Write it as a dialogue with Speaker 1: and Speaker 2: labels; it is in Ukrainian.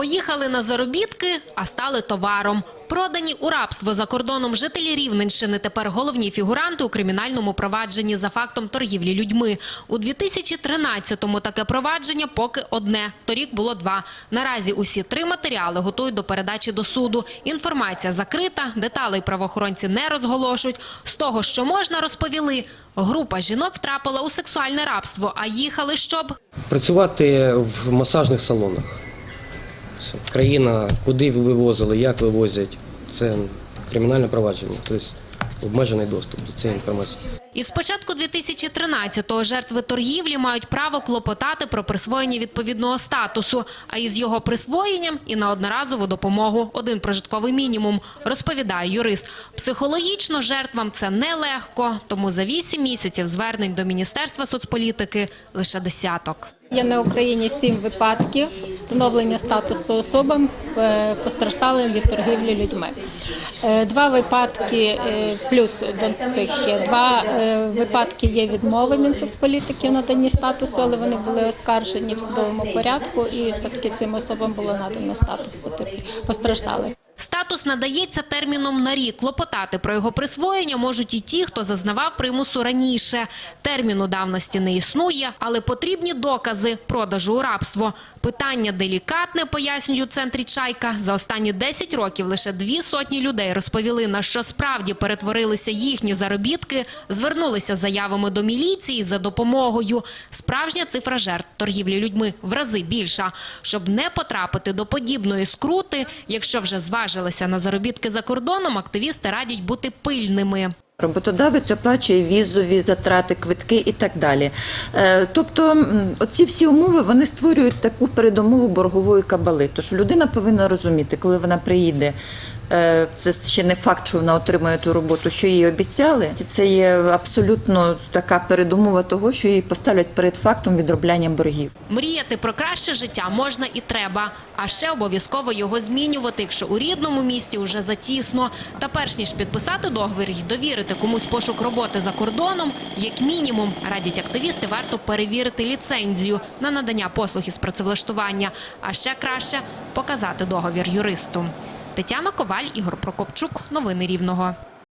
Speaker 1: Поїхали на заробітки, а стали товаром. Продані у рабство за кордоном жителі Рівненщини тепер головні фігуранти у кримінальному провадженні за фактом торгівлі людьми. У 2013-му таке провадження поки одне. Торік було два. Наразі усі три матеріали готують до передачі до суду. Інформація закрита, деталей правоохоронці не розголошують. З того, що можна, розповіли. Група жінок втрапила у сексуальне рабство, а їхали щоб
Speaker 2: Працювати в масажних салонах. Країна, куди вивозили, як вивозять. Це кримінальне провадження, тобто обмежений доступ до цієї інформації.
Speaker 1: І з початку 2013-го жертви торгівлі мають право клопотати про присвоєння відповідного статусу, а із його присвоєнням і на одноразову допомогу один прожитковий мінімум, розповідає юрист. Психологічно жертвам це нелегко, тому за 8 місяців звернень до Міністерства соцполітики лише десяток.
Speaker 3: Є на Україні сім випадків встановлення статусу особам е, постраждалим від торгівлі людьми. Е, Два випадки, е, плюс до цих ще два випадки є відмови Мінсоцполітики в наданні статусу, але вони були оскаржені в судовому порядку, і все-таки цим особам було надано статус потерпі- постраждалих.
Speaker 1: Статус надається терміном на рік. Клопотати про його присвоєння можуть і ті, хто зазнавав примусу раніше. Терміну давності не існує, але потрібні докази продажу у рабство. Питання делікатне, пояснюють у центрі Чайка. За останні 10 років лише дві сотні людей розповіли, на що справді перетворилися їхні заробітки, звернулися заявами до міліції за допомогою. Справжня цифра жертв торгівлі людьми в рази більша. Щоб не потрапити до подібної скрути, якщо вже зважилися на заробітки за кордоном, активісти радять бути пильними.
Speaker 4: Роботодавець оплачує візові затрати, квитки і так далі. Е, Тобто, оці всі умови вони створюють таку передумову боргової кабали. Тож людина повинна розуміти, коли вона приїде. Е, Це ще не факт, що вона отримує ту роботу, що їй обіцяли. Це є абсолютно така передумова того, що її поставлять перед фактом відробляння боргів.
Speaker 1: Мріяти про краще життя можна і треба, а ще обов'язково його змінювати, якщо у рідному місті вже затісно. Та перш ніж підписати договір і довірити комусь пошук роботи за кордоном, як мінімум, радять активісти, варто перевірити ліцензію на надання послуг із працевлаштування, а ще краще показати договір юристу. Тетяна Коваль, Ігор Прокопчук. Новини Рівного.